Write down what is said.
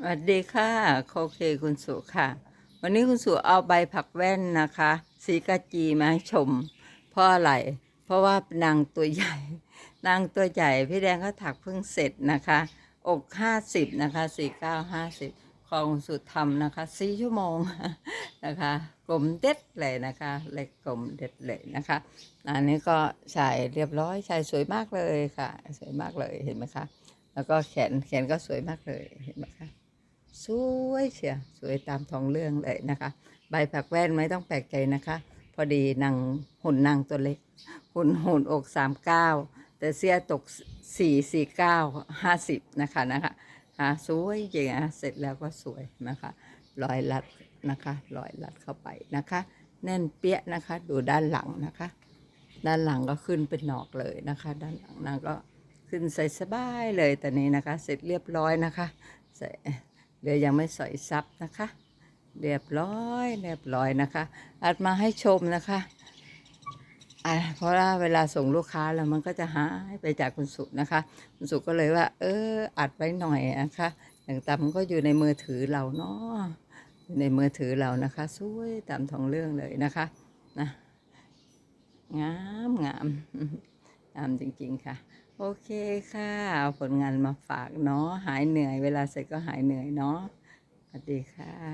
สวัสดีค่ะโอเคคุณสุค่ะ วันนี้คุณสุเอาใบผักแว่นนะคะ สีกาจีมาให้ชม เพราะอะไร เพราะว่านางตัวใหญ่ นางตัวใหญ่ พี่แดงก็ถักเพิ่งเสร็จนะคะ อกห้าสิบนะคะสี่เก้าห้าสิบของคุณสุทำนะคะสี่ชั่วโมงนะคะ กลมเด็ดเลยนะคะเล็กกลมเด็ดเลยนะคะ อันนี้ก็ชายเรียบร้อยชายสวยมากเลยค่ะ สวยมากเลยเห็นไหมคะ แล้วก็แขนแขนก็สวยมากเลยเห็นไหม สวยเชียวสวยตามท้องเรื่องเลยนะคะ ใบผักแว่นไม่ต้องแปลกใจนะคะ พอดีนางหุ่นนางตัวเล็ก หุ่นหุ่นอกสามเก้าแต่เสียตกสี่สี่เก้าห้าสิบนะคะนะคะหาสวยจริงอะเสร็จแล้วก็สวยนะคะรอยลัดนะคะรอยลัดเข้าไปนะคะ แน่นเปี้ยนะคะ ดูด้านหลังนะคะ ด้านหลังก็ขึ้นเป็นหนอกเลยนะคะ ด้านหลังนางก็ขึ้นใส่สบายเลยตอนนี้นะคะ เสร็จเรียบร้อยนะคะ ใส่ เดี๋ยวยังไม่ใส่ซับนะคะ เรียบร้อยเรียบร้อยนะคะ อัดมาให้ชมนะคะอะเพราะว่าเวลาส่งลูกค้าแล้วมันก็จะหายไปจากคุณสุนะคะ คุณสุก็เลยว่า เอออัดไว้หน่อยนะคะอย่างตามมันก็อยู่ในมือถือเราเนาะในมือถือเรานะคะสวยตามท้องเรื่องเลยนะคะนะงามงาม งามจริง ๆ ค่ะ โอเคค่ะเอาผลงานมาฝากเนาะหายเหนื่อย เวลาเสร็จก็หายเหนื่อยเนาะสวัสดีค่ะ